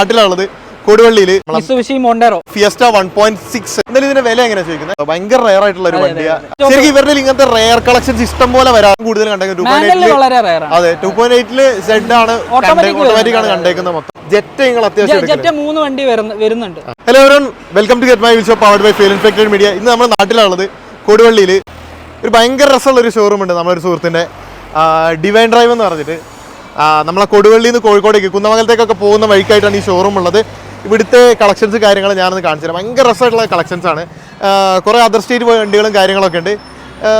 നാട്ടിലുള്ളത് കൊടുവള്ളിയിൽ Montero? Fiesta one point six എന്തായാലും ഇതിന്റെ വില എങ്ങനെയാ ചോദിക്കുന്നത്? ഭയങ്കര റയർ ആയിട്ടുള്ള ഒരു വണ്ടിയാ. വണ്ടിയാണ്. ശരിക്കും ഇവരുടെ ഇങ്ങനത്തെ റയർ കളക്ഷൻസ് ഇഷ്ടം പോലെ വരാൻ കൂടുതൽ കണ്ടേക്കുന്നത് ടു പോയിന്റ് അതെ ടു പോയിന്റ് എയ്റ്റിൽ സെഡ് ആണ് ഓട്ടോമാറ്റിക് ആണ്. കണ്ടേക്കുന്നത് മൊത്തം. ജെറ്റ് നിങ്ങൾ അത്യാവശ്യം മൂന്ന് വണ്ടി വരുന്നുണ്ട്. Hello welcome to get my wheel show powered by fail infected media ഇന്ന് നമ്മുടെ നാട്ടിലുള്ളത് കൊടുവള്ളിയിൽ ഒരു ഭയങ്കര രസമുള്ള ഒരു ഷോറൂം ഉണ്ട് നമ്മുടെ ഒരു സുഹൃത്തിന്റെ ഡിവൈൻ ഡ്രൈവ് എന്ന് പറഞ്ഞിട്ട്. നമ്മളെ കൊടുവള്ളിയിൽ നിന്ന് കോഴിക്കോടേക്ക് കുന്നമംഗലത്തേക്കൊക്കെ പോകുന്ന വഴിക്കായിട്ടാണ് ഈ ഷോറൂം ഉള്ളത്. ഇവിടുത്തെ കളക്ഷൻസ് കാര്യങ്ങൾ ഞാനൊന്ന് കാണിച്ചു തരാം. ഭയങ്കര രസമായിട്ടുള്ള കളക്ഷൻസ് ആണ്. കുറേ അതർ സ്റ്റേറ്റ് വണ്ടികളും കാര്യങ്ങളൊക്കെ ഉണ്ട്.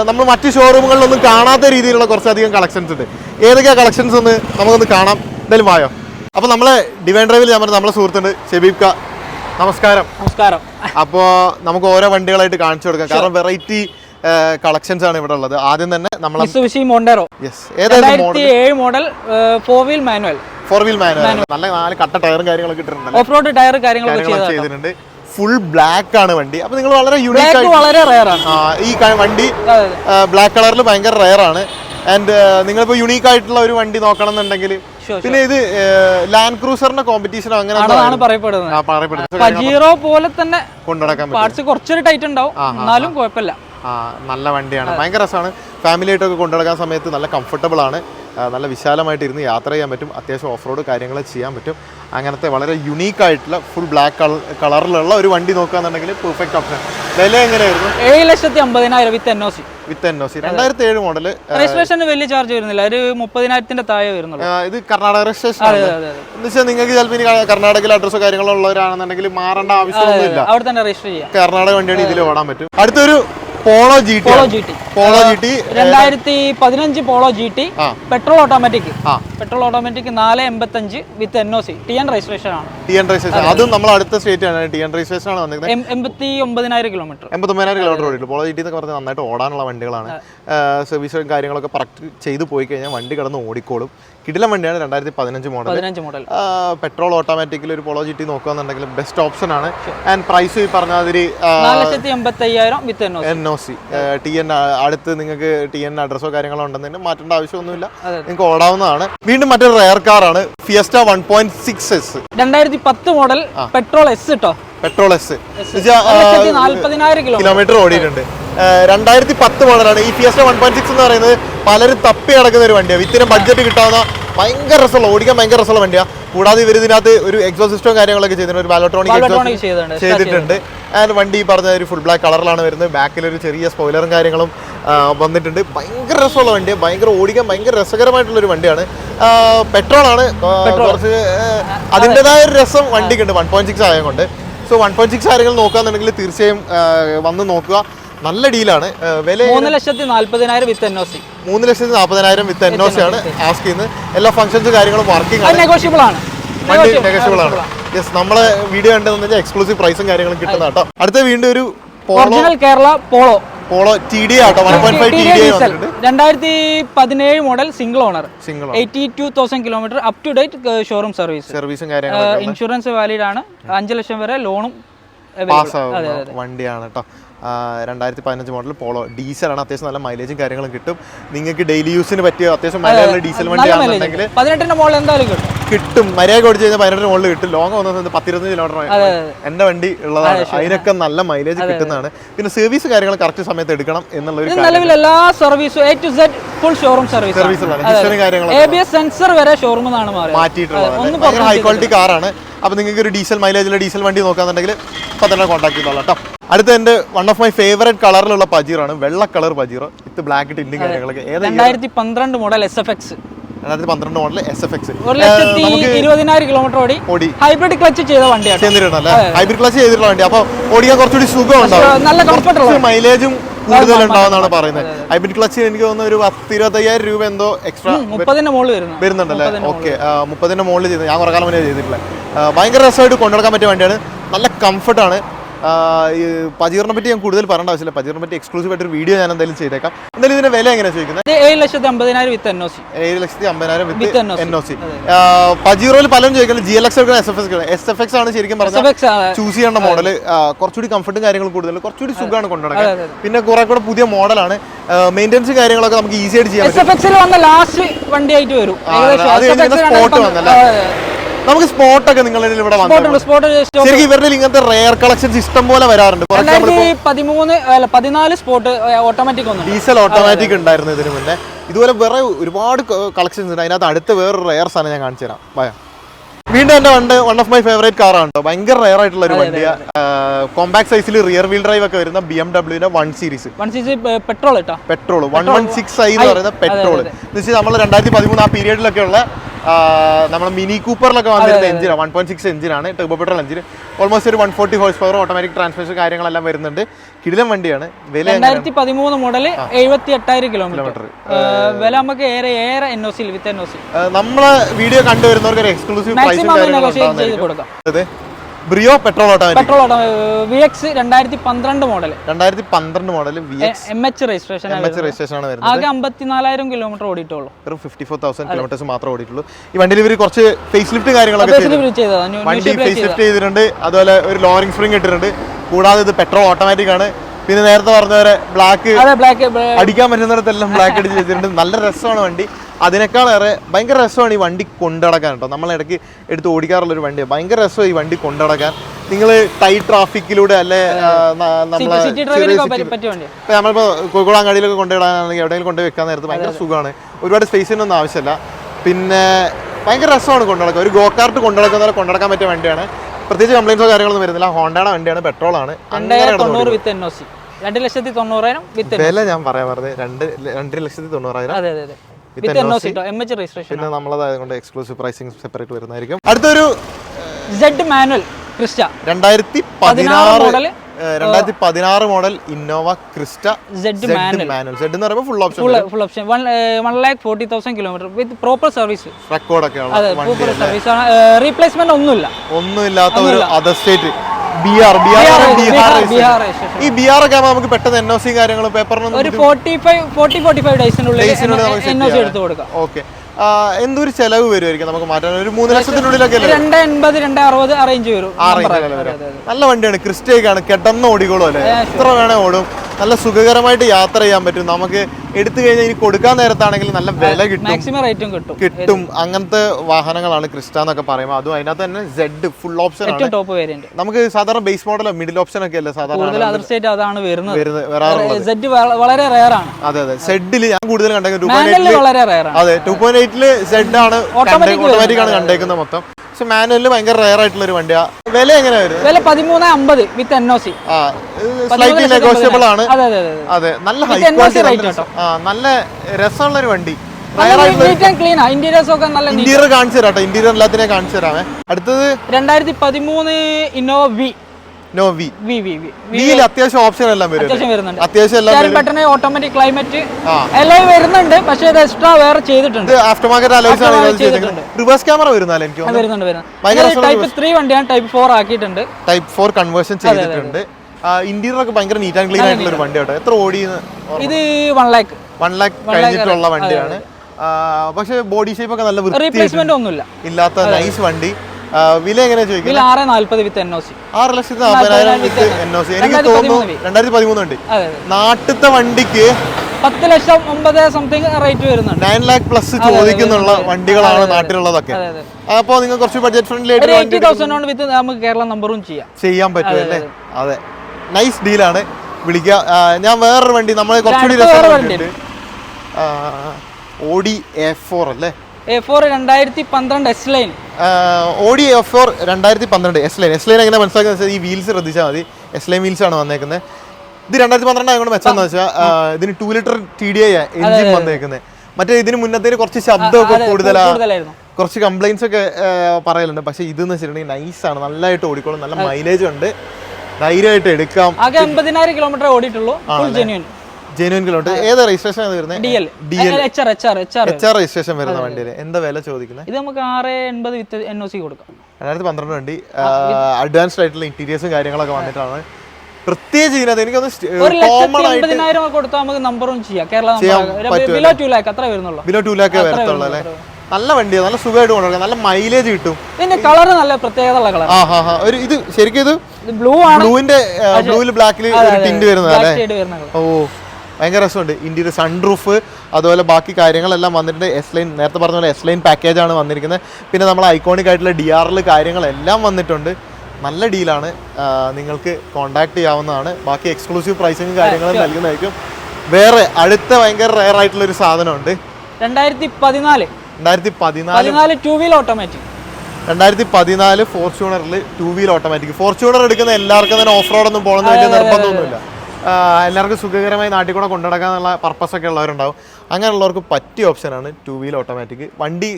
നമ്മൾ മറ്റ് ഷോറൂമുകളിലൊന്നും കാണാത്ത രീതിയിലുള്ള കുറച്ചധികം കളക്ഷൻസ് ഉണ്ട്. ഏതൊക്കെയാ കളക്ഷൻസ് ഒന്ന് നമുക്കൊന്ന് കാണാം. എന്തായാലും വായോ. അപ്പോൾ നമ്മളെ ഡിവൈൻ ഡ്രൈവിൽ ഞാൻ പറഞ്ഞ നമ്മളെ സുഹൃത്തുണ്ട് ഷെബീബ് ക. നമസ്കാരം. നമസ്കാരം. അപ്പോൾ നമുക്ക് ഓരോ വണ്ടികളായിട്ട് കാണിച്ചു കൊടുക്കാം. കാരണം വെറൈറ്റി കളക്ഷൻസ് ആണ് ഇവിടെ ഉള്ളത്. ആദ്യം തന്നെ നമ്മൾ മിസുബിഷി മോണ്ടേറോ? യെസ് രണ്ടായിരത്തി ഏഴ് model four wheel manual four wheel manual നല്ല നാല് കട്ട ടയറും കാര്യങ്ങളൊക്കെ ഇട്ടിട്ടുണ്ട് ഓഫ് റോഡ് ടയർ കാര്യങ്ങളൊക്കെ ചെയ്തിട്ടുണ്ട്. ഫുൾ ബ്ലാക്ക് ആണ് വണ്ടി. അപ്പൊ നിങ്ങൾ വളരെ യുണീക്ക് ആയിട്ട് വളരെ റയർ ആണ്. ഈ വണ്ടി. ബ്ലാക്ക് കളറിൽ ഭയങ്കര റയർ ആണ്. ആൻഡ് നിങ്ങളിപ്പോ യുണീക്ക് ആയിട്ടുള്ള ഒരു വണ്ടി നോക്കണം എന്നുണ്ടെങ്കിൽ പിന്നെ ഇത് ലാൻഡ് ക്രൂസറിന്റെ കോമ്പറ്റീഷൻ അങ്ങനെ പറയപ്പെടുന്നത്. പോലെ തന്നെ കൊണ്ടുനടക്കാൻ കുറച്ചൊരു ടൈറ്റ് ഉണ്ടാവും. എന്നാലും കുഴപ്പമില്ല. നല്ല വണ്ടിയാണ്. ഭയങ്കര രസമാണ്. ഫാമിലി ആയിട്ടൊക്കെ കൊണ്ടുനടക്കാൻ സമയത്ത് നല്ല കംഫർട്ടബിൾ ആണ്. നല്ല വിശാലമായിട്ട് ഇരുന്ന് യാത്ര ചെയ്യാൻ പറ്റും. അത്യാവശ്യം ഓഫ് റോഡ് കാര്യങ്ങൾ ചെയ്യാൻ പറ്റും. അങ്ങനത്തെ വളരെ യുണീക്ക് ആയിട്ടുള്ള ഫുൾ ബ്ലാക്ക് കളറിലുള്ള ഒരു വണ്ടി നോക്കുകയാണെന്നുണ്ടെങ്കിൽ പെർഫെക്റ്റ് ഓപ്ഷൻ വില എങ്ങനെയായിരുന്നു? ഏഴ് ലക്ഷത്തി അമ്പതിനായിരം with N O C with N O C രണ്ടായിരത്തി ഏഴ് മോഡൽ രജിസ്ട്രേഷന് വലിയ ചാർജ് വരുന്നില്ല. ഒരു മുപ്പതിനായിരത്തിന്റെ താഴെ വരുന്നുള്ളൂ. ഇത് കർണാടക രജിസ്ട്രേഷൻ എന്ന് വെച്ചാൽ നിങ്ങൾക്ക് ചിലപ്പോൾ ഇനി കർണാടകയിൽ അഡ്രസ്സോ കാര്യങ്ങളോ ഉള്ളവരാണെന്നുണ്ടെങ്കിൽ മാറേണ്ട ആവശ്യമൊന്നുമില്ല. അവിടെ തന്നെ രജിസ്റ്റർ ചെയ്യാം. കർണാടക വണ്ടിയാണ് ഇതിൽ ഓടാൻ പറ്റും. അടുത്തൊരു Polo G T Polo G T Polo G T രണ്ടായിരത്തി പതിനഞ്ച് Polo G T petrol automatic. Petrol automatic നാല് എൺപത്തഞ്ച് with N O C T N registration ആണ്. ടി എൻ രജിസ്ട്രേഷൻ അതും. നമ്മൾ അടുത്ത സ്റ്റേറ്റ് ആണ്. ടി എൻ രജിസ്ട്രേഷൻ ആണ് വന്നിരിക്കുന്നത്. എൺപത്തി ഒമ്പതിനായിരം കിലോമീറ്റർ എൺപത്തി ഒമ്പതിനായിരം കിലോമീറ്റർ ഓടിയിട്ടുള്ളൂ. പോളോ ജി ടി എന്നൊക്കെ പറഞ്ഞാൽ നന്നായിട്ട് ഓടാനുള്ള വണ്ടികളാണ്. സർവീസും കാര്യങ്ങളൊക്കെ കറക്റ്റ് ചെയ്തു പോയി കഴിഞ്ഞാൽ വണ്ടി കിടന്ന് ഓടിക്കോളും. കിടിലം വണ്ടിയാണ് രണ്ടായിരത്തി പതിനഞ്ച് മോഡൽ മോഡൽ പെട്രോൾ ഓട്ടോമാറ്റിക്കിൽ ഒരു പോളോ ജിറ്റി നോക്കുകയാണെന്നുണ്ടെങ്കിൽ ബെസ്റ്റ് ഓപ്ഷൻ ആണ്. ആൻഡ് പ്രൈസ് ഈ പറഞ്ഞ മാതിരി N O C T N അടുത്ത് നിങ്ങൾക്ക് ടി എൻ അഡ്രസ്സോ കാര്യങ്ങളോ ഉണ്ടെന്നതിന് മാറ്റേണ്ട ആവശ്യമൊന്നുമില്ല. നിങ്ങൾക്ക് ഓടാവുന്നതാണ്. വീണ്ടും മറ്റൊരു റയർ കാറാണ് Fiesta one point six S രണ്ടായിരത്തി പത്ത് മോഡൽ പെട്രോൾ എസ് കേട്ടോ പെട്രോൾ എസ് കിലോമീറ്റർ ഓടിയിട്ടുണ്ട്. രണ്ടായിരത്തി പത്ത് മോഡലാണ് ഈ ഫിയസ്റ്റ വൺ പോയിന്റ് സിക്സ് എന്ന് പറയുന്നത് പലരും തപ്പി നടക്കുന്ന ഒരു വണ്ടിയാണ് ഇത്തിരി ബഡ്ജറ്റ് കിട്ടാവുന്ന ഭയങ്കര രസമുള്ള ഓടിക്കാൻ ഭയങ്കര രസമുള്ള വണ്ടിയാണ് കൂടാതെ ഇവർ ഇതിനകത്ത് ഒരു എക്സോ സിസ്റ്റവും കാര്യങ്ങളൊക്കെ ചെയ്തിട്ടുണ്ട്. ഒരു ബാലോട്രോണിക് ചെയ്തിട്ടുണ്ട്, ആൻഡ് വണ്ടി ഈ പറഞ്ഞ ഒരു ഫുൾ ബ്ലാക്ക് കളറിലാണ് വരുന്നത്. ബാക്കിൽ ഒരു ചെറിയ സ്പോയിലറും കാര്യങ്ങളും വന്നിട്ടുണ്ട്. ഭയങ്കര രസമുള്ള വണ്ടിയാണ് ഭയങ്കര ഓടിക്കാൻ ഭയങ്കര രസകരമായിട്ടുള്ള ഒരു വണ്ടിയാണ് പെട്രോൾ ആണ്. കുറച്ച് അതിന്റെതായ ഒരു രസം വണ്ടിക്കുണ്ട്. വൺ പോയിന്റ് സിക്സ് ആയതുകൊണ്ട്. സോ വൺ പോയിന്റ് സിക്സ് ആരെങ്കിലും നോക്കുകയാണെന്നുണ്ടെങ്കിൽ തീർച്ചയായും വന്ന് നോക്കുക. നല്ല ഡീലാണ്. വില മൂന്ന് ലക്ഷത്തി നാല്പതിനായിരം വിത്ത് എൻ ഒ സി മൂന്ന് ലക്ഷത്തി നാൽപ്പതിനായിരം വിത്ത് എൻ ഒ സി ആണ് ആസ്ക് ചെയ്യുന്നത്. എല്ലാ ഫംഗ്ഷൻസ് കാര്യങ്ങളും വർക്കിംഗ് ആണ്. നെഗോഷ്യബിൾ ആണ്. വണ്ടി നെഗോഷ്യബിൾ ആണ്. യെസ് നമ്മളെ വീഡിയോ കണ്ടെന്ന് വെച്ചാൽ എക്സ്ക്ലൂസീവ് പ്രൈസും കാര്യങ്ങളും കിട്ടുന്ന കേട്ടോ അടുത്ത വീണ്ടും ഒരു original Kerala Polo Polo T D auto one point five T D രണ്ടായിരത്തി പതിനേഴ് model single owner single eighty two thousand kilometre up to date showroom service സർവീസും കാര്യങ്ങളും ഇൻഷുറൻസ് വാലിഡ് ആണ്. അഞ്ച് ലക്ഷം വരെ ലോണും വണ്ടിയാണ് കേട്ടോ രണ്ടായിരത്തി പതിനഞ്ച് മോഡൽ പോളോ. ഡീസലാണ് അത്യാവശ്യം നല്ല മൈലേജും കാര്യങ്ങളും കിട്ടും. നിങ്ങൾക്ക് ഡെയിലി യൂസിന് പറ്റിയ അത്യാവശ്യം മലയാളം ഡീസൽ വണ്ടിയാണെന്നുണ്ടെങ്കിൽ പതിനെട്ടിന്റെ മോഡൽ എന്തായാലും കിട്ടും. കിട്ടും. മര്യാദ ഓടിച്ചു കഴിഞ്ഞാൽ പതിനെട്ടിന് മുകളിൽ കിട്ടും. ലോങ് വന്നത് പത്തിരുപത്തഞ്ച് കിലോമീറ്റർ എന്റെ വണ്ടി ഉള്ളതാണ്. അതിനൊക്കെ നല്ല മൈലേജ് കിട്ടുന്നതാണ്. പിന്നെ സർവീസ് കാര്യങ്ങൾ കറക്റ്റ് സമയത്ത് എടുക്കണം എന്നുള്ള ഒരു ഇത് നിലവിൽ എല്ലാ സർവീസും A to Z full showroom service service sensor വരെ ഷോറൂമാണ് മാറ്റിയിട്ടുള്ളത് ഹൈ ക്വാളിറ്റി കാറാണ് അപ്പോൾ നിങ്ങൾക്ക് ഒരു ഡീസൽ മൈലേജിലെ ഡീസൽ വണ്ടി നോക്കാന്നുണ്ടെങ്കിൽ തന്നെ കോൺടാക്ട് ചെയ്തോളാം കേട്ടോ അടുത്ത എന്റെ വൺ ഓഫ് മൈ ഫേവറേറ്റ് കളറിലുള്ള പജീറാണ് വെള്ള കളർ പജീറോ വിത്ത് ബ്ലാക്ക് ടിന്റും കാര്യങ്ങളൊക്കെ. ഏതാ രണ്ടായിരത്തി പന്ത്രണ്ട് മോഡൽ എസ് എഫ് എക്സ് രണ്ടായിരത്തി പന്ത്രണ്ട് മോഡൽ എസ് എഫ് എക്സ് ഒരു ലക്ഷത്തി ഇരുപതിനായിരം കിലോമീറ്റർ ഓടി ഓടി. ഹൈബ്രിഡ് ക്ലച്ച് ചെയ്ത വണ്ടിയാണ് ചെയ്തിട്ടുണ്ടല്ലേ? ഹൈബ്രിഡ് ക്ലച്ച് ചെയ്തിട്ടുള്ള വണ്ടി അപ്പോൾ ഓടിക്കാൻ കുറച്ചുകൂടി സുഖം ഉണ്ടാവും. നല്ല കംഫർട്ടബിൾ മൈലേജും കൂടുതൽ ഉണ്ടാവുന്നതാണ് പറയുന്നത്. ഹൈബ്രിഡ് ക്ലച്ച് എനിക്ക് തോന്നുന്നു ഒരു പത്ത് ഇരുപത്തയ്യായിരം രൂപ എന്തോ എക്സ്ട്രാ മുപ്പതിന്റെ മുകളിൽ വരുന്നു. വരുന്നുണ്ടല്ലേ? ഓക്കെ മുപ്പതിന്റെ മുകളിൽ ചെയ്ത് ഞാൻ കുറേ കാലം മുന്നേ ചെയ്തിട്ടില്ല? ഭയങ്കര രസമായിട്ട് കൊണ്ടുനടക്കാൻ പറ്റിയ വണ്ടിയാണ്. നല്ല കംഫർട്ടാണ് ഈ പജീറിനെ പറ്റി ഞാൻ കൂടുതൽ പറയേണ്ട ആവശ്യമില്ല. പജീറിനെ പറ്റി എക്സ്ക്ലൂസീവ് ആയിട്ട് ഒരു വീഡിയോ ഞാൻ എന്തായാലും ചെയ്തേക്കാം. എന്തായാലും ഇതിന്റെ വില എങ്ങനെയാണ് ചോദിക്കുന്നത്? ഏഴ് ലക്ഷത്തി അമ്പതിനായിരം വിത്ത് എൻ ഒ സി ഏഴ് ലക്ഷത്തി അമ്പതിനായിരം വിത്ത്. എൻ ഒ സി പജീറോയിൽ പലരും ചോദിക്കുന്നത് ജി എൽ എക്സ് എടുക്കണം S F X S F X ആണ് ശരിക്കും പറഞ്ഞാൽ ചൂസ് ചെയ്യേണ്ട മോഡൽ കുറച്ചുകൂടി കംഫർട്ടും കാര്യങ്ങളും കൂടുതൽ. കുറച്ചുകൂടി സുഖമാണ് കൊണ്ടുനടക്കാൻ. പിന്നെ കുറെ കൂടെ പുതിയ മോഡലാണ് മെയിന്റെനൻസ് കാര്യങ്ങളൊക്കെ നമുക്ക് ഈസി ആയിട്ട് ചെയ്യാം എസ് എഫ് എക്സിൽ വന്ന ലാസ്റ്റ് വണ്ടി ആയിട്ട് വരും അത്. പന്ത്രണ്ട് വന്നല്ലേ? അതെ, സ്പോട്ട് ഒക്കെ സ്പോട്ടൊക്കെ നിങ്ങളുടെ ഇവിടെ ശരിക്കും ഇവരുടെ ഇങ്ങനത്തെ റെയർ കളക്ഷൻസ് ഇഷ്ടം പോലെ വരാറുണ്ട്. പതിമൂന്ന് അല്ല പതിനാല് സ്പോട്ട് ഓട്ടോമാറ്റിക് ഒന്ന് ഡീസൽ ഓട്ടോമാറ്റിക് ഉണ്ടായിരുന്നു ഇതിന് മുന്നേ. ഇതുപോലെ വേറെ ഒരുപാട് കളക്ഷൻസ് ഉണ്ട്. അതിനകത്ത് അടുത്ത വേറൊരു റെയർ സാധനം ഞാൻ കാണിച്ചു തരാം. ഭയ വീണ്ടും എന്റെ വണ്ട് വൺ ഓഫ് മൈ ഫേവറേറ്റ് കാറാണ് കേട്ടോ ഭയങ്കര റയർ ആയിട്ടുള്ള ഒരു വണ്ടിയാണ് കോമ്പാക്ട് സൈസിൽ റിയർ വീൽ ഡ്രൈവ് ഒക്കെ വരുന്ന B M ഡബ്ല്യൂന്റെ one series petrol petrol one one six i എന്ന് പറയുന്ന പെട്രോൾ എന്ന് വെച്ചാൽ നമ്മൾ രണ്ടായിരത്തി പതിമൂന്ന് ആ പീരീഡിലൊക്കെ ഉള്ള നമ്മുടെ മിനി കൂപ്പറിലൊക്കെ വന്നിരുന്ന എഞ്ചിനാണ് വൺ പോയിന്റ് സിക്സ് എഞ്ചിനാണ് ടർബോ പെട്രോൾ എഞ്ചിൻ ഓൾമോസ്റ്റ് ഒരു one forty horse power automatic transmission കാര്യങ്ങളെല്ലാം വരുന്നുണ്ട്. കിടിലം വണ്ടിയാണ്. വില? രണ്ടായിരത്തി പതിമൂന്ന് മോഡൽ എഴുപത്തി എട്ടായിരം കിലോമീറ്റർ വില നമുക്ക് ഏറെ ഏറെ എൻ ഒ സിയിൽ വിത്ത് എൻ ഒ സി നമ്മളെ വീഡിയോ കണ്ടുവരുന്നവർക്ക് ഒരു എക്സ്ക്ലൂസീവ് പ്രൈസ് കൊടുക്കാം. അതെ. Brio petrol automatic petrol auto V X രണ്ടായിരത്തി പന്ത്രണ്ട് മോഡൽ രണ്ടായിരത്തി പന്ത്രണ്ട് മോഡൽ എം എച്ച് രജിസ്ട്രേഷൻ ആണ് വരുന്നത്. ആകെ അമ്പത്തിനാലായിരം കിലോമീറ്റർ ഓടിയിട്ടുള്ളൂ. വെറും ഫിഫ്റ്റി ഫോർ തൗസൻഡ് കിലോമീറ്റേഴ്സ് മാത്രമേ ഓടിയിട്ടുള്ളൂ. ഈ വണ്ടിയിൽ ഇവർ കുറച്ച് ഫേസ് ലിഫ്റ്റ് കാര്യങ്ങളൊക്കെ വണ്ടി ഫേസ് ലിഫ്റ്റ് ചെയ്തിട്ടുണ്ട്. അതുപോലെ ഒരു ലോറിംഗ് സ്പ്രിംഗ് ഇട്ടിട്ടുണ്ട്. കൂടാതെ ഇത് പെട്രോൾ ഓട്ടോമാറ്റിക് ആണ്. പിന്നെ നേരത്തെ പറഞ്ഞ പോലെ ബ്ലാക്ക് അടിക്കാൻ പറ്റുന്നിടത്തെല്ലാം ബ്ലാക്ക് അടിച്ച് വെച്ചിട്ടുണ്ട്. നല്ല രസമാണ് വണ്ടി. അതിനേക്കാളേറെ ഭയങ്കര രസമാണ് ഈ വണ്ടി കൊണ്ടടക്കാൻ കേട്ടോ. നമ്മൾ ഇടയ്ക്ക് എടുത്ത് ഓടിക്കാറുള്ളൊരു വണ്ടിയാണ് ഭയങ്കര രസമാണ് ഈ വണ്ടി കൊണ്ടുനടക്കാൻ നിങ്ങൾ ടൈറ്റ് ട്രാഫിക്കിലൂടെ അല്ലെ നമ്മളെ സിറ്റി ഡ്രൈവിനൊക്കെ പറ്റിയ വണ്ടിയാണ് ഇപ്പൊ നമ്മളിപ്പോ കോഴിക്കോട് അങ്ങാടിയിലൊക്കെ കൊണ്ടുവിടാനാണെങ്കിൽ എവിടെയെങ്കിലും കൊണ്ട് വെക്കാൻ നേരത്ത് ഭയങ്കര സുഖമാണ്. ഒരുപാട് സ്പേസിനൊന്നും ആവശ്യമില്ല. പിന്നെ ഭയങ്കര രസമാണ് കൊണ്ടുനടക്കുക ഒരു ഗോ കാർട്ട് പോലെ കൊണ്ടുനടക്കാൻ പറ്റിയ വണ്ടിയാണ്. പ്രത്യേകിച്ച് കംപ്ലൈൻസോ കാര്യങ്ങളൊന്നും വരുന്നില്ല. ഹോണ്ടയുടെ വണ്ടിയാണ് തൊണ്ണൂറ് വിത്ത് വില ഞാൻ പറയാൻ പറഞ്ഞത് രണ്ട് രണ്ടര ലക്ഷത്തി തൊണ്ണൂറായിരം. പിന്നെ നമ്മളതായതുകൊണ്ട് എക്സ്ക്ലൂസീവ് പ്രൈസിംഗ് സെപ്പറേറ്റ് വരുന്നതായിരിക്കും. അടുത്തൊരു സെഡ് മാനുവൽ ക്രിസ്റ്റ രണ്ടായിരത്തി പതിനാറ് രണ്ടായിരത്തി പതിനാറ് model Innova Crysta manual Z എന്ന് പറയുമ്പോൾ full option full option one lakh forty thousand kilometre with proper service റെക്കോർഡൊക്കെ service replacement ഒന്നുമില്ല. ഒന്നുമില്ലാത്ത ഒരു other state BR Bihar Bihar Bihar ഈ ബിആർ ഒക്കെ ആകുമ്പോൾ നമുക്ക് പെട്ടെന്ന് എൻ ഒ സി കാര്യങ്ങളും പേപ്പറിനും ഒരു forty five forty forty five ഡേയ്സിനുള്ളിൽ ഡേയ്സിനുള്ളിൽ എൻ ഒ സി എടുത്ത് കൊടുക്കാം. ഓക്കെ എന്തൊരു ചെലവ് വരുമായിരിക്കും നമുക്ക് മാറ്റാൻ? ഒരു മൂന്ന് ലക്ഷത്തിനുള്ളിലൊക്കെ അല്ലേ രണ്ട് എൺപത് രണ്ട് അറുപത് അറേഞ്ച് വരും. നല്ല വണ്ടിയാണ്. ക്രിസ്റ്റേക്കാണ് കിടന്ന് ഓടിക്കോളും അല്ലേ? എത്ര വേണേ ഓടും. നല്ല സുഖകരമായിട്ട് യാത്ര ചെയ്യാൻ പറ്റും. നമുക്ക് എടുത്തു കഴിഞ്ഞാൽ ഇനി കൊടുക്കാൻ നേരത്താണെങ്കിൽ നല്ല വില കിട്ടും. മാക്സിമം റേറ്റും കിട്ടും. കിട്ടും. അങ്ങനത്തെ വാഹനങ്ങളാണ് ക്രിസ്റ്റ എന്നൊക്കെ പറയുമ്പോൾ അതും അതിനകത്ത് തന്നെ സെഡ് ഫുൾ ഓപ്ഷൻ ആണ്. ടോപ്പ് വേരിയന്റ് നമുക്ക് സാധാരണ ബേസ് മോഡലോ മിഡിൽ ഓപ്ഷൻ ഒക്കെ അല്ലേ സാധാരണ അതാണ് വരുന്നത്. സെഡ് വളരെ റയർ ആണ്. അതെ അതെ. സെഡിൽ ഞാൻ കൂടുതൽ കണ്ടേക്കുന്നത് അതെ ടു പോയിന്റ് എയ്റ്റിൽ സെഡ് ആണ് ഓട്ടോമാറ്റിക് ആണ് കണ്ടേക്കുന്നത് മൊത്തം. പക്ഷെ മാനുവലിൽ ഭയങ്കര റയർ ആയിട്ടുള്ള ഒരു വണ്ടിയാ. വില എങ്ങനെ വരും വില പതിമൂന്ന് അമ്പത് വിത്ത് എൻ ഒ സി ആ സ്ലൈറ്റ്ലി നെഗോഷ്യബിൾ ആണ്. അതെ നല്ല ഹൈ ക്വാളിറ്റി ആ നല്ല രസമുള്ള ഒരു വണ്ടി ഇന്റീരിയർ കാണിച്ചു തരാം ഇന്റീരിയർ എല്ലാത്തിനെ കാണിച്ചു തരാമേ. അടുത്തത്? രണ്ടായിരത്തി പതിമൂന്ന് Innova V no V V V വിയിൽ അത്യാവശ്യം ഓപ്ഷൻ എല്ലാം വരുന്നുണ്ട്. അത്യാവശ്യം എല്ലാം ബട്ടൺ ഓട്ടോമാറ്റിക് ക്ലൈമറ്റ്. എല്ലാം വരുന്നുണ്ട് പക്ഷേ ഇത് എക്സ്ട്രാ വേറെ ചെയ്തിട്ടുണ്ട്. ആഫ്റ്റർ മാർക്കറ്റ് അലോയ്സ് ആണ് ചെയ്തിട്ടുണ്ട്. റിവേഴ്സ് ക്യാമറ വരുന്നാലും എനിക്ക് വരുന്നുണ്ട് വരുന്നുണ്ട്. ടൈപ്പ് 3 വണ്ടിയാണ് ടൈപ്പ് 4 ആക്കിയിട്ടുണ്ട്. ടൈപ്പ് 4 കൺവേർഷൻ ചെയ്തിട്ടുണ്ട്. ഇന്റീരിയർ ഒക്കെ ഭയങ്കര നീറ്റ് ആൻഡ് ക്ലീൻ ആയിട്ടുള്ള ഒരു വണ്ടി കേട്ടോ എത്ര ഓടി ഇത് വൺ ലാക്ക് വൺ ലാക്ക് കഴിഞ്ഞിട്ടുള്ള വണ്ടിയാണ്. പക്ഷേ ബോഡി ഷേപ്പ് ഒക്കെ നല്ല വൃത്തി റീപ്ലേസ്മെന്റ് ഒന്നുമില്ല. ഇല്ലാത്ത നൈസ് വണ്ടി. വില എങ്ങനെ വില ആറ് നാല്പത് വിത്ത് എൻ ഒ സി ആറ് ലക്ഷത്തി നാൽപ്പതിനായിരം വിത്ത് എൻ ഒ സി എനിക്ക് തോന്നുന്നു രണ്ടായിരത്തി പതിമൂന്ന് നാട്ടിലത്തെ വണ്ടിക്ക് പത്ത് ലക്ഷം ഒമ്പത് സംതിങ് റേറ്റ് വരുന്നുണ്ട്. നയൻ ലാക്ക് പ്ലസ് ചോദിക്കുന്നുള്ള വണ്ടികളാണ് നാട്ടിലുള്ളതൊക്കെ. അപ്പോൾ നിങ്ങൾ കുറച്ച് ബഡ്ജറ്റ് ഫ്രണ്ട്ലി ആയിട്ട് എയ്റ്റി തൗസൻഡ് വിത്ത് നമുക്ക് കേരള നമ്പറും ചെയ്യാം. ചെയ്യാൻ പറ്റും അല്ലേ? അതെ നൈസ് ഡീലാണ് വിളിക്കുക. ഞാൻ വേറൊരു വണ്ടി നമ്മൾ കുറച്ചുകൂടി ഓടി രസം ഓഡി എ ഫോർ അല്ലേ? എ ഫോർ രണ്ടായിരത്തി പന്ത്രണ്ട് S line Audi F four രണ്ടായിരത്തി പന്ത്രണ്ട് എസ് ലൈൻ എസ് ലൈൻ എങ്ങനെ മനസ്സിലാക്കുന്നത് വെച്ചാൽ ഈ വീൽസ് ശ്രദ്ധിച്ചാൽ മതി. എസ് ലൈൻ വീൽസ് ആണ് വന്നേക്കുന്നത്. ഇത് രണ്ടായിരത്തി പന്ത്രണ്ട് ആയതുകൊണ്ട് മെച്ചമെന്ന് വെച്ചാൽ ഇതിന് two litre T D I engine വന്നേക്കുന്നത്. മറ്റേ ഇതിന് മുന്നത്തേന് കുറച്ച് ശബ്ദമൊക്കെ കൂടുതലാ കൂടുതലായിരുന്നു. കുറച്ച് കംപ്ലൈൻസ് ഒക്കെ പറയലുണ്ട്. പക്ഷേ ഇതെന്ന് വെച്ചിട്ടുണ്ടെങ്കിൽ നൈസ് ആണ്. നല്ലതായിട്ട് ഓടിക്കോളും. നല്ല മൈലേജ് ഉണ്ട്. ധൈര്യമായിട്ട് എടുക്കാം. ആകെ അമ്പതിനായിരം കിലോമീറ്റർ ഓടിയിട്ടുള്ളൂ. ജെന്യൂൻ കിലോ ഏതാ രജിസ്ട്രേഷൻ ആണ് വരുന്നത് D L H R H R H R H R registration വരുന്ന വണ്ടിയിൽ എന്താ വില ചോദിക്കുന്നത് ഇത് നമുക്ക് ആറ് എൺപത് വിത്ത് എൻ ഒ സി കൊടുക്കാം. രണ്ടായിരത്തി പന്ത്രണ്ട് വണ്ടി. അഡ്വാൻസ്ഡ് ആയിട്ടുള്ള ഇന്റീരിയേഴ്സും കാര്യങ്ങളൊക്കെ വന്നിട്ടാണ്. പ്രത്യേകിച്ച് ഇതിനകത്ത് എനിക്കൊന്ന് ഒരു കോമൺ ലക്ഷത്തി ആയിട്ട് എൺപതിനായിരം ഒക്കെ കൊടുത്താൽ നമുക്ക് നമ്പറും ചെയ്യാം. കേരള ചെയ്യാൻ നമ്പർ ബിലോ ടു ലാക്ക് അത്ര വരുന്നുള്ളൂ. ബിലോ ടു ലാക്ക് വരത്തുള്ളൂ അല്ലേ? നല്ല വണ്ടിയാണ് നല്ല സുഖമായിട്ട് കൊണ്ടുപോകാം നല്ല മൈലേജ് കിട്ടും. ഇതിന്റെ കളർ നല്ല പ്രത്യേകത ഉള്ള കളർ ആ ഹാ ഹാ ഒരു ഇത് ശരിക്കും ഇത് ബ്ലൂ ആണ്. ബ്ലൂവിന്റെ ബ്ലൂവിൽ ബ്ലാക്കിൽ ടിന്റ് വരുന്നത് അല്ലേ? ഓ. ഭയങ്കര രസമുണ്ട്. ഇന്ത്യയുടെ സൺറൂഫ് അതുപോലെ ബാക്കി കാര്യങ്ങളെല്ലാം വന്നിട്ടുണ്ട്. എസ് ലൈൻ നേരത്തെ പറഞ്ഞ പോലെ എസ് ലൈൻ പാക്കേജാണ് വന്നിരിക്കുന്നത്. പിന്നെ നമ്മൾ ഐക്കോണിക് ആയിട്ടുള്ള ഡി ആറിൽ കാര്യങ്ങളെല്ലാം വന്നിട്ടുണ്ട്. നല്ല ഡീലാണ് നിങ്ങൾക്ക് കോൺടാക്ട് ചെയ്യാവുന്നതാണ്. ബാക്കി എക്സ്ക്ലൂസീവ് പ്രൈസിങ്ങും കാര്യങ്ങളും നൽകുന്നതായിരിക്കും. വേറെ അടുത്ത ഭയങ്കര റെയർ ആയിട്ടുള്ള ഒരു സാധനമുണ്ട്. രണ്ടായിരത്തി പതിനാല് രണ്ടായിരത്തി പതിനാല് ടൂ വീൽ ഓട്ടോമാറ്റിക് രണ്ടായിരത്തി പതിനാല് ഫോർച്യൂണറിൽ ടൂ വീൽ ഓട്ടോമാറ്റിക് ഫോർച്യൂണർ എടുക്കുന്ന എല്ലാവർക്കും തന്നെ ഓഫ് റോഡൊന്നും പോകണമെന്ന് വലിയ നിർബന്ധമൊന്നുമില്ല. എല്ലാവർക്കും സുഖകരമായി നാട്ടിൽ കൂടെ കൊണ്ടുനടക്കാന്നുള്ള പർപ്പസ് ഒക്കെ ഉള്ളവരുണ്ടാവും. അങ്ങനെയുള്ളവർക്ക് പറ്റിയ ഓപ്ഷനാണ് ടു വീൽ ഓട്ടോമാറ്റിക് വണ്ടി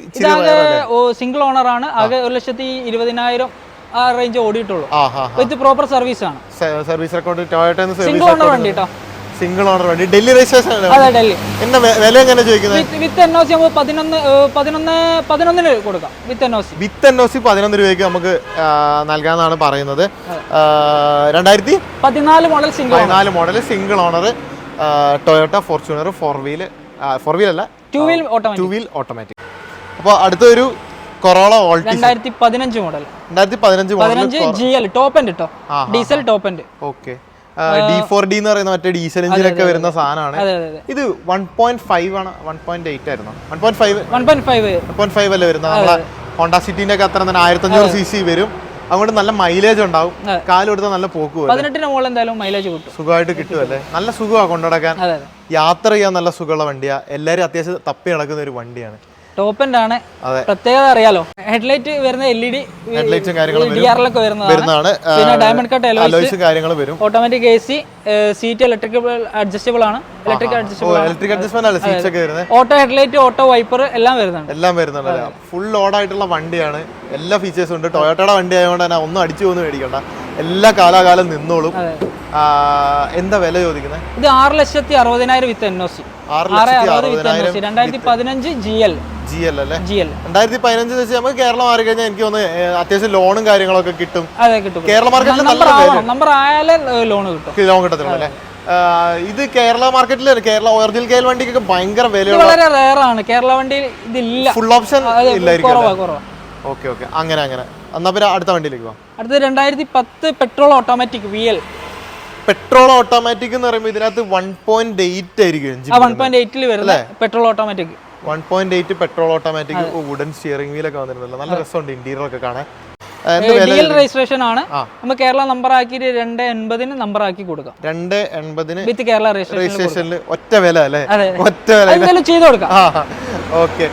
സിംഗിൾ ഓണർ ആണ്. ആകെ ഒരു ലക്ഷത്തി ഇരുപതിനായിരം ആ റേഞ്ച് ഓടിയിട്ടുള്ളൂ. വിത്ത് പ്രോപ്പർ സർവീസ് ആണ്. സർവീസ് റെക്കോർഡ് ടൊയോട്ടന്ന് സിംഗിൾ ഓണർ വണ്ടി കേട്ടോ സിംഗിൾ ഓണർ വണ്ടി. ഡൽഹി രജിസ്ട്രേഷൻ അതെ ഡൽഹി. എന്നെ വില എങ്ങനെ ചോദിക്കുന്നത്? വിത്ത് എൻ ഒ സി നമുക്ക് പതിനൊന്ന് പതിനൊന്ന് പതിനൊന്നിന് കൊടുക്കാം. With N O C. With N O C പതിനൊന്ന് രൂപയ്ക്ക് നമുക്ക് നൽകാന്നാണ് നൽകാമെന്നാണ് പറയുന്നത്. രണ്ടായിരത്തി? പതിനാല് മോഡൽ സിംഗിൾ പതിനാല് model single owner Toyota Fortuner four wheel four wheel അല്ല. Two wheel automatic two wheel automatic അപ്പോൾ അടുത്തൊരു കൊറോള ഓൾട്ടി രണ്ടായിരത്തി പതിനഞ്ച് മോഡൽ രണ്ടായിരത്തി പതിനഞ്ച് ജി എൽ ടോപ്പ് എൻഡ് കേട്ടോ diesel top end okay D four D എന്ന് പറയുന്ന മറ്റേ ഡീസൽ എഞ്ചിനൊക്കെ വരുന്ന സാധനമാണ്. ഇത് വൺ പോയിന്റ് ഫൈവ് ആണ് വൺ പോയിന്റ് എയ്റ്റ് ആയിരുന്നു. One point five one point five one point five അല്ലേ വരുന്നത്? നമ്മളെ ഹോണ്ട സിറ്റിന്റെ ഒക്കെ അത്ര തന്നെ ആയിരത്തഞ്ഞൂറ് സി സി വരും. അതുകൊണ്ട് നല്ല മൈലേജ് ഉണ്ടാവും. കാലം എടുത്താൽ നല്ല പോക്ക് പതിനെട്ടിന് മുകളിൽ എന്തായാലും മൈലേജ് കിട്ടും. സുഖമായിട്ട് കിട്ടുമല്ലേ നല്ല സുഖമാണ് കൊണ്ടുനടക്കാൻ. യാത്ര ചെയ്യാൻ നല്ല സുഖമുള്ള വണ്ടിയാണ് എല്ലാവരും അത്യാവശ്യം തപ്പി നടക്കുന്ന ഒരു വണ്ടിയാണ്. ടോപ്പ് എൻഡ് ആണ്. പ്രത്യേകത അറിയാലോ. ഹെഡ്ലൈറ്റ് വരുന്ന എൽ ഇ ഡി ഹെഡ്ലൈറ്റും കാര്യങ്ങളും ഡി ആറിലൊക്കെ വരുന്നതാണ്. പിന്നെ ഡയമണ്ട് കട്ട് അലോയ്സ് കാര്യങ്ങളും വരും. Automatic A C seat electrical adjustable ആണ്. ഇലക്ട്രിക് അഡ്ജസ്റ്റബിൾ ഇലക്ട്രിക് അഡ്ജസ്റ്റ്മെന്റ് അല്ല? സീറ്റ്സ് ഒക്കെ വരുന്നത്. ഓട്ടോ ഹെഡ്ലൈറ്റ് ഓട്ടോ വൈപ്പർ എല്ലാം വരുന്നുണ്ട് എല്ലാം വരുന്നുണ്ട് ഫുൾ ലോഡായിട്ടുള്ള വണ്ടിയാണ്. എല്ലാ ഫീച്ചേഴ്സും ഉണ്ട്. ടൊയോട്ടയുടെ വണ്ടി ആയതുകൊണ്ട് തന്നെ ഒന്നും അടിച്ചു പോകുന്നു മേടിക്കണ്ട എല്ലാ കാലാകാലം നിന്നോളും. എന്താ വില ചോദിക്കുന്നത്? ഇത് ആറ് ലക്ഷത്തി അറുപതിനായിരം വിത്ത് എൻ ഒ സി രണ്ടായിരത്തി പതിനഞ്ച് ജി എൽ ജി എൽ അല്ലേ? ജി എൽ രണ്ടായിരത്തി പതിനഞ്ച് വെച്ച് നമുക്ക് കേരളം മാറി കഴിഞ്ഞാൽ എനിക്ക് തോന്നുന്നു അത്യാവശ്യം ലോണും കാര്യങ്ങളൊക്കെ കിട്ടും. അതെ കിട്ടും കേരള മാർക്കറ്റിൽ നമ്പർ ആയാലേ ലോൺ കിട്ടും. ലോൺ കിട്ടത്തില്ല അല്ലേ? ഇത് കേരള മാർക്കറ്റിൽ കേരള ഒറിജിനൽ കേരള വണ്ടിക്കൊക്കെ ഭയങ്കര വിലയുള്ള വളരെ ആണ്. കേരള വണ്ടിയിൽ ഇതില്ല. ഫുൾ ഓപ്ഷൻ ഇല്ലായിരിക്കും ഓക്കെ ഓക്കെ അങ്ങനെ അങ്ങനെ. എന്നാ പിന്നെ അടുത്ത വണ്ടിയിലേക്ക് പോവാം. അടുത്ത രണ്ടായിരത്തി പത്ത് petrol automatic V L petrol automatic എന്ന് പറയുമ്പോൾ ഇതിനകത്ത് വൺ പോയിന്റ് എയ്റ്റ് ആയിരിക്കും ആ വൺ പോയിന്റ് എയ്റ്റിൽ വരുന്ന petrol automatic. One point eight petrol automatic wooden steering വീലൊക്കെ വന്നിരുന്നല്ലോ. നല്ല രസമുണ്ട് ഇന്റീരിയർ ഒക്കെ കാണാൻ. ആ, എന്ത് വില ഡി എൽ രജിസ്ട്രേഷൻ ആണ്. നമ്മൾ കേരള നമ്പർ ആക്കിയിട്ട് രണ്ട് എൺപതിന് നമ്പർ ആക്കി കൊടുക്കാം. രണ്ട് എൺപതിന് വിത്ത് കേരള രജിസ്ട്രേഷനിൽ ഒറ്റ വില അല്ലേ? ഒറ്റ വില ചെയ്ത് കൊടുക്കാം. ഓക്കെ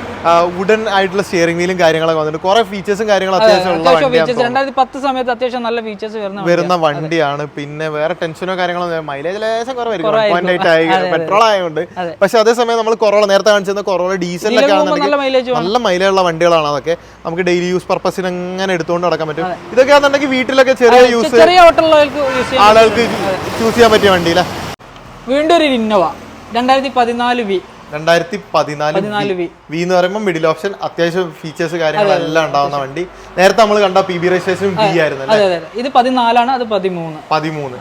വുഡൻ ആയിട്ടുള്ള സ്റ്റിയറിംഗ് വീലും കാര്യങ്ങളൊക്കെ വന്നിട്ടുണ്ട്. കുറെ ഫീച്ചേഴ്സും കാര്യങ്ങളും അത്യാവശ്യം രണ്ടായിരത്തി പത്ത് സമയത്ത് അത്യാവശ്യം നല്ല ഫീച്ചേഴ്സ് വരുന്ന വരുന്ന വണ്ടിയാണ്. പിന്നെ വേറെ ടെൻഷനോ കാര്യങ്ങളോ മൈലേജ് ലേശം കുറവായിരിക്കും. ആയി പെട്രോൾ ആയതുകൊണ്ട്. പക്ഷെ അതേസമയം നമ്മൾ കൊറോള നേരത്തെ കാണിച്ചിരുന്ന കൊറോള ഡീസലിലൊക്കെ ആണെന്നുണ്ടെങ്കിൽ നല്ല മൈലേജ് ഉള്ള വണ്ടികളാണ് അതൊക്കെ. നമുക്ക് ഡെയിലി യൂസ് പർപ്പസിന് അങ്ങനെ എടുത്തുകൊണ്ട് നടക്കാൻ പറ്റും. ഇതൊക്കെ ആണെന്നുണ്ടെങ്കിൽ വീട്ടിലൊക്കെ ചെറിയ യൂസ് ചെറിയ ആളുകൾക്ക് ചൂസ് ചെയ്യാൻ പറ്റിയ വണ്ടിയില്ല വീണ്ടും ഒരു ഇന്നോവ രണ്ടായിരത്തി പതിനാല് വി രണ്ടായിരത്തി പതിനാല് വി. എന്ന് പറയുമ്പോൾ മിഡിൽ ഓപ്ഷൻ അത്യാവശ്യം ഫീച്ചേഴ്സ് കാര്യങ്ങളെല്ലാം ഉണ്ടാവുന്ന വണ്ടി. നേരത്തെ നമ്മൾ കണ്ട പി ബി രജിസ്ട്രേഷൻ ബി ആയിരുന്നു. ഇത് പതിനാലാണ് അത് പതിമൂന്ന്. പതിമൂന്ന്.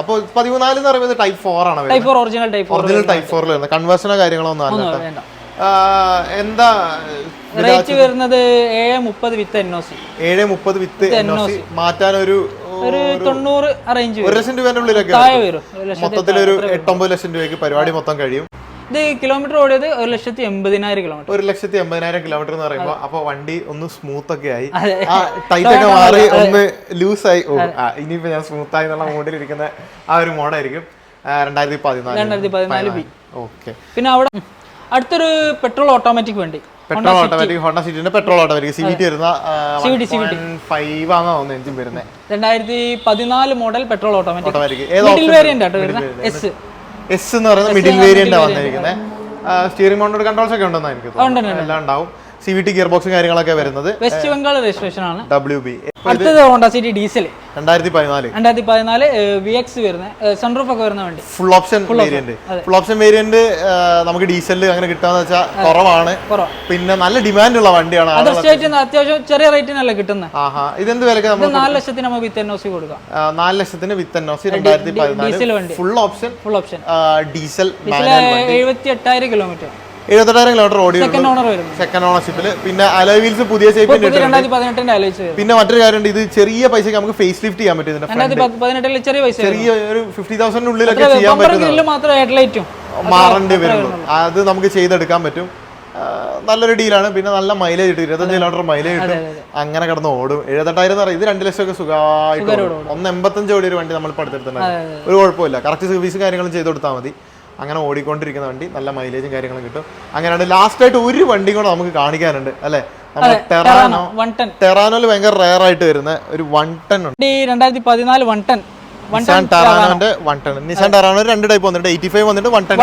അപ്പോൾ പതിമൂന്നാൽ എന്ന് പറയുന്നത് ടൈപ്പ് ഫോർ ആണ് type four original type original type ഫോറിൽ വരുന്നത്. കൺവേർഷനോ കാര്യങ്ങളോ ഒന്നും അല്ല എന്താ റേറ്റ് വരുന്നത് ഏഴ് മുപ്പത് വിത്ത് എൻ ഒ സി ഏഴ് മുപ്പത് വിത്ത് എൻ ഒ സി മാറ്റാൻ ഒരു ഒരു തൊണ്ണൂറ് റേഞ്ച് ഒരു ലക്ഷം രൂപേന്റെ ഉള്ളിലൊക്കെ മൊത്തത്തിൽ ഒരു എട്ടൊമ്പത് ലക്ഷം രൂപയ്ക്ക് പരിപാടി മൊത്തം കഴിയും. ഇത് കിലോമീറ്റർ ഓടിയത് ഒരു ലക്ഷത്തി എൺപതിനായിരം കിലോമീറ്റർ ഒരു ലക്ഷത്തി എൺപതിനായിരം കിലോമീറ്റർ എന്ന് പറയുമ്പോൾ അപ്പൊ വണ്ടി ഒന്ന് സ്മൂത്ത് ഒക്കെ ആയി. ടൈറ്റ് ഒക്കെ മാറി ഒന്ന് ലൂസ് ആയി. ഓ ഇനിയിപ്പോ ഞാൻ സ്മൂത്ത് ആയി എന്നുള്ള മോഡിൽ ഇരിക്കുന്ന ആ ഒരു മോഡായിരിക്കും രണ്ടായിരത്തി പതിനാല് രണ്ടായിരത്തി പതിനാല്. B okay. പിന്നെ അവിടെ. അടുത്തൊരു പെട്രോൾ ഓട്ടോമാറ്റിക് വണ്ടി. Petrol automatic Honda സിറ്റിന്റെ petrol automatic. C V T വരുന്ന ഫൈവ് ആണോ എഞ്ചിൻ വരുന്നത്. രണ്ടായിരത്തി പതിനാല് മോഡൽ പെട്രോൾ ഓട്ടോമാറ്റിക്. ഓട്ടോമാറ്റിക്. ഏത് വേരിയന്റ് ആട്ടോ വരുന്നത്. എസ് എസ് എന്ന് പറയുന്ന മിഡിൽ വേരിയന്റ് വന്നിരിക്കുന്നത്. സ്റ്റിയറിംഗ് മൗണ്ടഡ് കൺട്രോൾസ് ഒക്കെ ഉണ്ടെന്ന് എനിക്ക് തോന്നുന്നു എല്ലാം ഉണ്ടാവും. സി വി ടി ഗിയർ ബോക്സും കാര്യങ്ങളൊക്കെ വരുന്നത്. വെസ്റ്റ് ബംഗാൾ രജിസ്ട്രേഷൻ ആണ്. ഡബ്ല്യു ബി അടുത്തത് ഹോണ്ട സിറ്റി ഡീസൽ രണ്ടായിരത്തി പതിനാല് രണ്ടായിരത്തി പതിനാല് വി എക്സ് വരുന്ന സൺറൂഫ് ഒക്കെ വരുന്ന വണ്ടി. Full option variant full option variant നമുക്ക് ഡീസലിൽ അങ്ങനെ കിട്ടാന്ന് വെച്ചാൽ കുറവാണ്. പിന്നെ നല്ല ഡിമാൻഡ് ഉള്ള വണ്ടിയാണ് അത്യാവശ്യം ചെറിയ റേറ്റിനല്ല കിട്ടുന്നത് ആഹാ. ഇതെന്ത് വിലക്ക് ഇത് നാല് ലക്ഷത്തിന് നമുക്ക് വിത്ത് എൻ ഒ സി കൊടുക്കാം. നാല് ലക്ഷത്തിന് വിത്ത് എൻഒസി രണ്ടായിരത്തി ഡീസൽ പതിനാല് വണ്ടി full option full option diesel എഴുപത്തി എട്ടായിരം കിലോമീറ്റർ എഴുപത്തെട്ടായിരം കിലോമീറ്റർ ഓടി സെക്കൻഡ് ഓണർ സെക്കൻഡ് ഓണർഷിപ്പിൽ പിന്നെ അലോയ് വീൽസ് പുതിയ പിന്നെ മറ്റൊരു കാര്യമുണ്ട്. ഇത് ചെറിയ പൈസക്ക് നമുക്ക് ഫേസ് ലിഫ്റ്റ് ചെയ്യാൻ പറ്റും ചെറിയ ഒരു ഫിഫ്റ്റി തൗസൻഡിനുള്ളിലൊക്കെ ചെയ്യാൻ പറ്റും മാറേണ്ടി വരുള്ളൂ. അത് നമുക്ക് ചെയ്തെടുക്കാൻ പറ്റും. നല്ലൊരു ഡീലാണ് പിന്നെ നല്ല മൈലേജ് കിട്ടും. ഇരുപത്തഞ്ച് കിലോമീറ്റർ മൈലേജ് കിട്ടും. അങ്ങനെ കിടന്ന് ഓടും. എഴുപത്തെട്ടായിരം എന്ന് പറയും ഇത് രണ്ട് ലക്ഷം ഒക്കെ സുഖമായിട്ട്. ഒന്ന് എൺപത്തഞ്ച് കോടി ഒരു വണ്ടി നമ്മൾ പഠിത്തെടുത്തിട്ടുണ്ട് ഒരു കുഴപ്പമില്ല. കറക്റ്റ് സർവീസും കാര്യങ്ങളും ചെയ്ത് കൊടുത്താൽ മതി. അങ്ങനെ ഓടിക്കൊണ്ടിരിക്കുന്ന വണ്ടി നല്ല മൈലേജും കാര്യങ്ങളും കിട്ടും. അങ്ങനെയാണ് ലാസ്റ്റ് ആയിട്ട് ഒരു വണ്ടി കൂടെ നമുക്ക് കാണിക്കാനുണ്ട് അല്ലേ? ടെറാനോ ടെറാനോയിൽ ഭയങ്കര റയർ ആയിട്ട് വരുന്ന ഒരു വൺ ടെൻ ഉണ്ട്. രണ്ടായിരത്തി പതിനാല് വൺ ടെൻ നിസാൻ ടെറാനോന്റെ വൺ ടെൻ നിസാൻ ടെറാനോ രണ്ട് ടൈപ്പ് വന്നിട്ട് എയ്റ്റി ഫൈവ് വന്നിട്ട് വൺ ടെൻ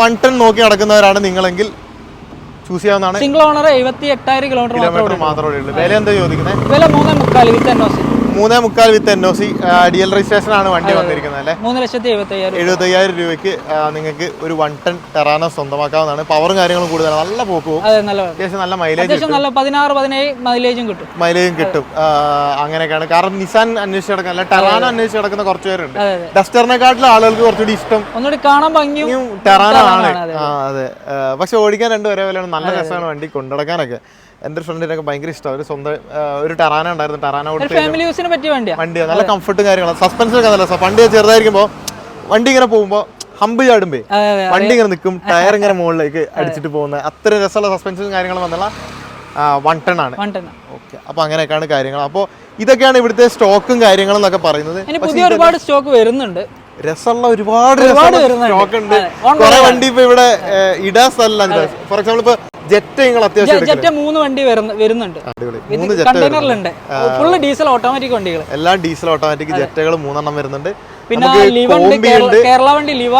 വൺ ടെൻ നോക്കി നടക്കുന്നവരാണ് നിങ്ങളെങ്കിൽ ചൂസ് ചെയ്യാവുന്നതാണ്. സിംഗിൾ ഓണർ എഴുപത്തി എട്ടായിരം കിലോമീറ്റർ മാത്രം മാത്രമേ ഉള്ളൂ. വില എന്താ ചോദിക്കുന്നത് വില മൂന്നേ മുക്കാൽ വിത്ത് എൻ ഒ സി. മൂന്നേ മുക്കാൽ with N O C. D L registration ആണ് വണ്ടി വന്നിരിക്കുന്നത് അല്ലേ? മൂന്ന് ലക്ഷത്തി എഴുപത്തി അയ്യായിരം എഴുപത്തയ്യായിരം രൂപയ്ക്ക് നിങ്ങൾക്ക് ഒരു വൺ ടെൻ ടെറാനോ സ്വന്തമാക്കാവുന്നതാണ്. പവറും കാര്യങ്ങളും കൂടുതലാണ്. നല്ല പോക്ക് പോകും അത്യാവശ്യം നല്ല മൈലേജ് നല്ല പതിനാറ് പതിനേഴ് മൈലേജും കിട്ടും. മൈലേജും കിട്ടും. അങ്ങനെയൊക്കെയാണ്. കാരണം നിസാൻ അന്വേഷിച്ച് കിടക്കുന്ന അല്ല ടെറാനോ അന്വേഷിച്ച് കിടക്കുന്ന കുറച്ച് പേരുണ്ട്. ഡസ്റ്ററിനെക്കാട്ടിലും ആളുകൾക്ക് കുറച്ചുകൂടി ഇഷ്ടം. ഒന്നുകൂടി കാണാൻ ഭംഗിയും ടെറാനോ ആണ്. അതെ. പക്ഷെ ഓടിക്കാൻ രണ്ടും ഒരേ പോലെയാണ് നല്ല രസമാണ് വണ്ടി കൊണ്ടുനടക്കാനൊക്കെ. എന്റെ ഫ്രണ്ടിനൊക്കെ ഭയങ്കര ഇഷ്ടം. ഒരു സ്വന്തം ഒരു ടെറാന ഉണ്ടായിരുന്നു. ടെറാന കൊടുത്ത് പറ്റിയ വണ്ടി നല്ല കംഫർട്ടും കാര്യങ്ങളും. സസ്പെൻഷൻ ഒക്കെ നല്ല പണ്ട് ചെറുതായിരിക്കുമ്പോൾ വണ്ടി ഇങ്ങനെ പോകുമ്പോൾ ഹമ്പ് ചാടുമ്പേ വണ്ടി ഇങ്ങനെ നിൽക്കും ടയർ ഇങ്ങനെ മുകളിലേക്ക് അടിച്ചിട്ട് പോകുന്ന അത്ര രസമുള്ള സസ്പെൻഷനും കാര്യങ്ങളും വന്നുള്ള വൺ ടൺ ആണ്. ഓക്കെ അപ്പൊ അങ്ങനെയൊക്കെയാണ് കാര്യങ്ങൾ. അപ്പോൾ ഇതൊക്കെയാണ് ഇവിടുത്തെ സ്റ്റോക്കും കാര്യങ്ങളും എന്നൊക്കെ പറയുന്നത്. പുതിയ ഒരുപാട് സ്റ്റോക്ക് വരുന്നുണ്ട്. രസമുള്ള ഒരുപാട് ഉണ്ട്. കുറെ വണ്ടി ഇപ്പൊ ഇവിടെ ഇടാൻ സ്ഥലമില്ല ഫോർ എക്സാമ്പിൾ ഇപ്പൊ ജെറ്റ് നിങ്ങൾ അത്യാവശ്യം ജെറ്റ് മൂന്ന് വണ്ടി വരുന്നുണ്ട്. കണ്ടെയ്നറിലുണ്ട് ഫുള്ള് ഡീസൽ ഓട്ടോമാറ്റിക് വണ്ടികൾ എല്ലാം ഡീസൽ ഓട്ടോമാറ്റിക് ജെറ്റുകൾ മൂന്നെണ്ണം വരുന്നുണ്ട്. പിന്നെ ലിവ ഉണ്ട് കേരള- വണ്ടി ലിവ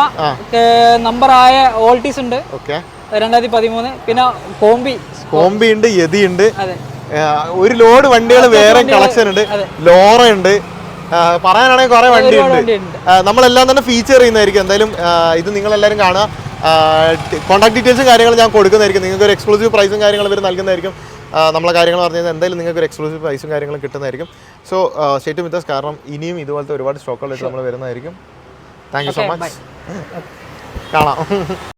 നമ്പറായ ആയ ഓൾട്ടീസ് ഉണ്ട്. ഓക്കെ രണ്ടായിരത്തി പതിമൂന്ന് പിന്നെ കോമ്പി കോമ്പി ഉണ്ട് യതി ഉണ്ട്. ഒരു ലോഡ് വണ്ടികൾ വേറെ കളക്ഷൻ ഉണ്ട്. ലോറ ഉണ്ട്. പറയാനാണെങ്കിൽ കുറെ വണ്ടി ഉണ്ട് വണ്ടി ഉണ്ട് ഏഹ്, നമ്മളെല്ലാം തന്നെ ഫീച്ചർ ചെയ്യുന്നതായിരിക്കും. എന്തായാലും ഇത് നിങ്ങൾ എല്ലാവരും കാണുക കോൺടാക്ട് ഡീറ്റെയിൽസും കാര്യങ്ങളും ഞാൻ കൊടുക്കുന്നതായിരിക്കും. നിങ്ങൾക്ക് ഒരു എക്സ്ക്ലൂസീവ് പ്രൈസും കാര്യങ്ങളും ഇവർ നൽകുന്നതായിരിക്കും. നമ്മളെ കാര്യങ്ങൾ പറഞ്ഞു കഴിഞ്ഞാൽ എന്തായാലും നിങ്ങൾക്ക് ഒരു എക്സ്ക്ലൂസീവ് പ്രൈസും കാര്യങ്ങളും കിട്ടുന്നതായിരിക്കും. സോ സ്റ്റേറ്റ് വിത്ത് കാരണം ഇനിയും ഇതുപോലത്തെ ഒരുപാട് സ്റ്റോക്കുകൾ നമ്മൾ വരുന്നതായിരിക്കും. താങ്ക് യു സോ മച്ച് കാണാം.